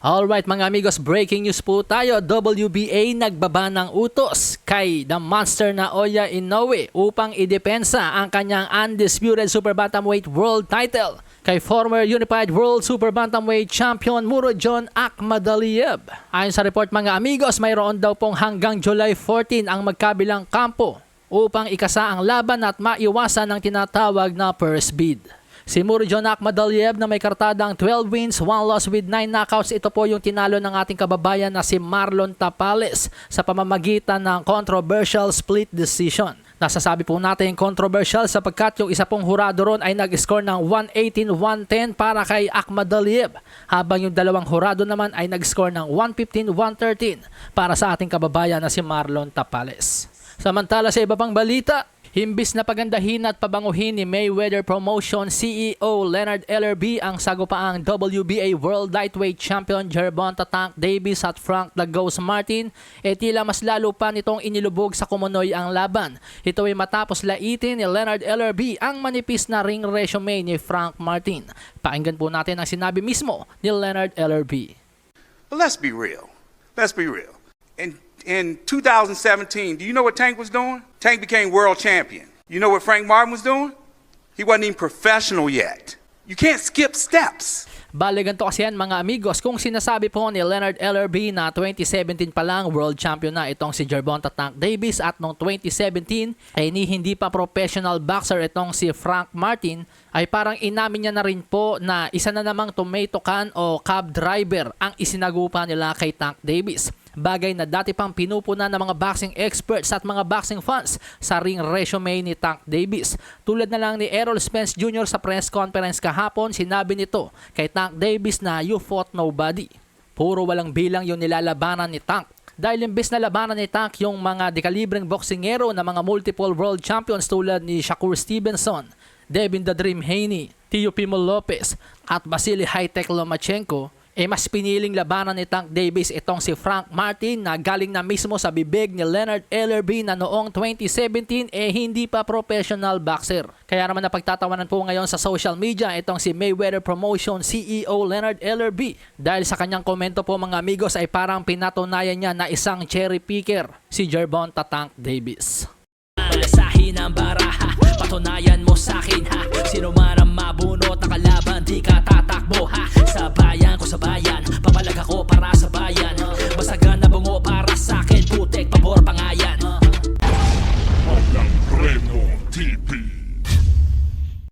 Alright mga amigos, breaking news po tayo. WBA nagbaba ng utos kay the monster na Oya Inoue upang idepensa ang kanyang undisputed Super Bantamweight World title kay former Unified World Super Bantamweight Champion Muro John Akhmadaliev. Ayon sa report mga amigos, mayroon daw pong hanggang July 14 ang magkabilang kampo upang ikasa ang laban at maiwasan ang tinatawag na first bid. Si Murjon Akhmadaliev na may kartadang 12 wins, 1 loss with 9 knockouts. Ito po yung tinalo ng ating kababayan na si Marlon Tapales sa pamamagitan ng controversial split decision. Nasasabi po natin controversial sapagkat yung isa pong hurado ron ay nag-score ng 118-110 para kay Akhmadaliev habang yung dalawang hurado naman ay nag-score ng 115-113 para sa ating kababayan na si Marlon Tapales. Samantala sa iba pang balita, Himbis na pagandahin at pabanguhin ni Mayweather Promotion CEO Leonard Ellerby ang sagupaang WBA World Lightweight Champion Gervonta Tank Davis at Frank Lagos Martin, e tila mas lalo pa nitong inilubog sa kumunoy ang laban. Ito ay matapos laitin ni Leonard Ellerby ang manipis na ring resume ni Frank Martin. Pakinggan po natin ang sinabi mismo ni Leonard Ellerby. Let's be real. Let's be real. In in 2017, do you know what Tank was doing? Tank became world champion. You know what Frank Martin was doing? He wasn't even professional yet. You can't skip steps. Bale ganito kasi yan mga amigos kung sinasabi po ni Leonard Ellerby na 2017 pa lang world champion na itong si Gervonta Tank Davis at noong 2017 ay ni hindi pa professional boxer itong si Frank Martin ay parang inamin niya na rin po na isa na namang tomato can o cab driver ang isinagupa nila kay Tank Davis. Bagay na dati pang pinupunan ng mga boxing experts at mga boxing fans sa ring resume ni Tank Davis. Tulad na lang ni Errol Spence Jr. sa press conference kahapon, sinabi nito kay Tank Davis na you fought nobody. Puro walang bilang yung nilalabanan ni Tank. Dahil imbes na labanan ni Tank yung mga dekalibreng boksingero na mga multiple world champions tulad ni Shakur Stevenson, Devin the Dream Haney, Tio Pimo Lopez at Vasily Hightech Lomachenko, eh mas piniling labanan ni Tank Davis itong si Frank Martin na galing na mismo sa bibig ni Leonard Ellerby na noong 2017 eh hindi pa professional boxer. Kaya naman napagtatawanan po ngayon sa social media itong si Mayweather Promotion CEO Leonard Ellerby dahil sa kanyang komento po mga amigos ay parang pinatunayan niya na isang cherry picker si Gervonta Tank Davis. Malasahin ang baraha Patunayan mo sa akin ha Sino man ang mabuhay